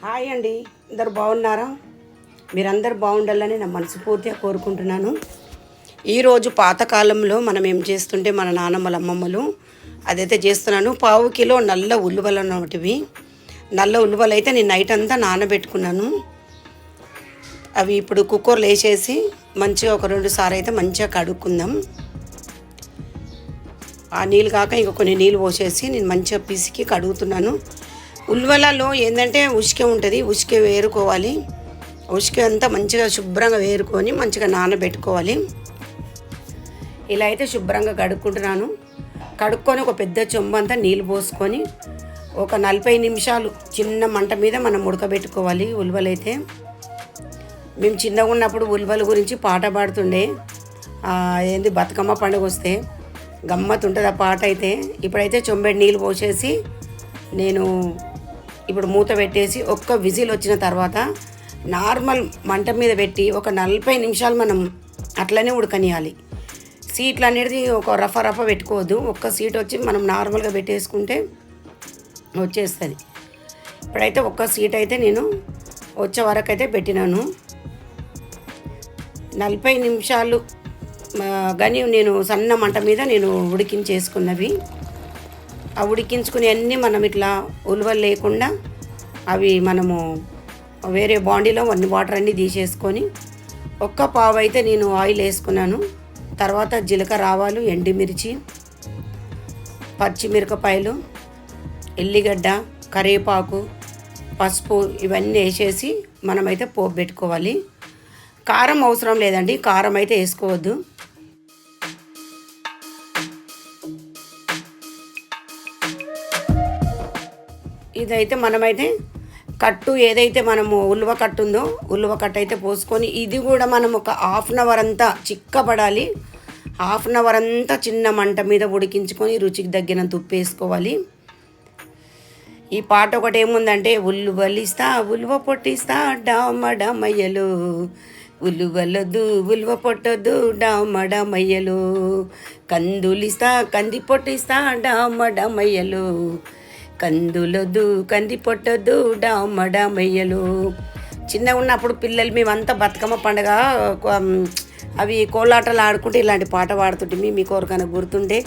Hi అండి. అందరు బాగున్నారా? మీరందరు బాగుండాలని నా మనస్ఫూర్తిగా కోరుకుంటున్నాను. ఈరోజు పాతకాలంలో మనం ఏం చేస్తుంటే మన నానమ్మల అమ్మమ్మలు అదైతే చేస్తున్నాను. పావు కిలో నల్ల ఉల్లువలు అన్నటివి నల్ల ఉల్లువలు అయితే నేను నైట్ అంతా నానబెట్టుకున్నాను. అవి ఇప్పుడు కుక్కర్లో వేసేసి మంచిగా ఒక రెండు సార్లు అయితే మంచిగా కడుక్కుందాం. ఆ నీళ్ళు కాక ఇంక కొన్ని నీళ్ళు పోసేసి నేను మంచిగా పిసికి కడుగుతున్నాను. ఉల్వలలో ఏంటంటే ఉసుక ఉంటుంది ఉసుక వేరుకోవాలి. ఉసుక అంతా మంచిగా శుభ్రంగా వేరుకొని మంచిగా నానబెట్టుకోవాలి. ఇలా అయితే శుభ్రంగా కడుక్కుంటున్నాను. కడుక్కొని ఒక పెద్ద చెంబు అంతా నీళ్ళు పోసుకొని ఒక నలభై నిమిషాలు చిన్న మంట మీద మనం ఉడకబెట్టుకోవాలి ఉల్వలైతే. మేము చిన్నగా ఉన్నప్పుడు ఉల్వల గురించి పాట పాడుతుండే. ఏంది బతుకమ్మ పండుగ వస్తే గమ్మత్ ఉంటుంది ఆ పాట అయితే. ఇప్పుడైతే చొంబెడి నీళ్ళు పోసేసి నేను ఇప్పుడు మూత పెట్టేసి ఒక్క విజిల్ వచ్చిన తర్వాత నార్మల్ మంట మీద పెట్టి ఒక నలభై నిమిషాలు మనం అట్లనే ఉడకనియాలి. సీట్లు అనేది ఒక రఫ రఫ పెట్టుకోవద్దు. ఒక్క సీట్ వచ్చి మనం నార్మల్గా పెట్టేసుకుంటే వచ్చేస్తుంది. ఇప్పుడైతే ఒక్క సీట్ అయితే నేను వచ్చే వరకు అయితే పెట్టినాను. నలభై నిమిషాలు కానీ నేను సన్న మంట మీద నేను ఉడికించేసుకున్నవి. ఆ ఉడికించుకుని అన్నీ మనం ఇట్లా ఉలువలు లేకుండా అవి మనము వేరే బాండీలో అన్ని వాటర్ అన్నీ తీసేసుకొని ఒక్క పావు అయితే నేను ఆయిల్ వేసుకున్నాను. తర్వాత జీలకర్ర ఆవాలు ఎండిమిర్చి పచ్చిమిరపకాయలు ఎల్లిగడ్డ కరివేపాకు పసుపు ఇవన్నీ వేసేసి మనమైతే పోపు పెట్టుకోవాలి. కారం అవసరం లేదండి కారం అయితే వేసుకోవద్దు. ఇదైతే మనమైతే కట్టు ఏదైతే మనము ఉల్వ కట్టు ఉందో ఉల్వ కట్టు అయితే పోసుకొని ఇది కూడా మనం ఒక హాఫ్ అన్ అవర్ అంతా చిక్కబడాలి. హాఫ్ అన్ అవర్ అంతా చిన్న మంట మీద ఉడికించుకొని రుచికి తగ్గినంత ఉప్పు వేసుకోవాలి. ఈ పాట ఒకటి ఏముందంటే ఉల్లువలిస్తా ఉలువ పొట్టిస్తా డామ డామయ్యలు. ఉల్లువలొద్దు ఉలువ పొట్టొద్దు డామడమయ్యలు కందులిస్తా కంది పొట్టిస్తా డామడమయ్యలు కందులొద్దు కంది పొట్టొద్దు డామడామయ్యలు చిన్నగా ఉన్నప్పుడు పిల్లలు మేమంతా బతుకమ్మ పండగ అవి కోలాటలు ఆడుకుంటే ఇలాంటి పాట పాడుతుంటే మీకు ఎవరికైనా గుర్తుంటే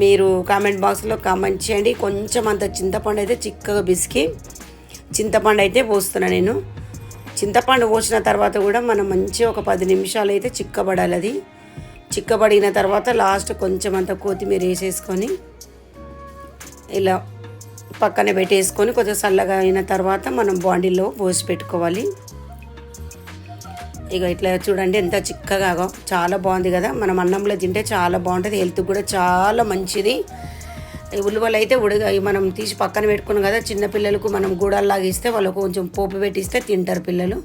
మీరు కామెంట్ బాక్స్లో కామెంట్ చేయండి. కొంచెం అంత చింతపండు అయితే చిక్కగా బిసికి చింతపండు అయితే పోస్తున్నా నేను. చింతపండు పోసిన తర్వాత కూడా మనం మంచి ఒక పది నిమిషాలు అయితే చిక్కబడాలి అది. చిక్కబడిన తర్వాత లాస్ట్ కొంచెం అంత కొత్తిమీర వేసేసుకొని ఇలా పక్కన పెట్టేసుకొని కొంచెం చల్లగా అయిన తర్వాత మనం బాండీలో పోసి పెట్టుకోవాలి. ఇక ఇట్లా చూడండి ఎంత చిక్కగా చాలా బాగుంది కదా. మనం అన్నంలో తింటే చాలా బాగుంటుంది. హెల్త్ కూడా చాలా మంచిది. ఈ ఉల్లివలు అయితే ఉడగ మనం తీసి పక్కన పెట్టుకున్నాం కదా చిన్నపిల్లలకు మనం గూడల్లాగా ఇస్తే వాళ్ళకు కొంచెం పోపు పెట్టిస్తే తింటారు పిల్లలు.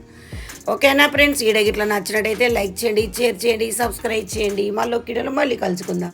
ఓకేనా ఫ్రెండ్స్? ఈడ ఇట్లా నచ్చినట్టయితే లైక్ చేయండి షేర్ చేయండి సబ్స్క్రైబ్ చేయండి. మళ్ళీ కిడలో మళ్ళీ కలుసుకుందాం.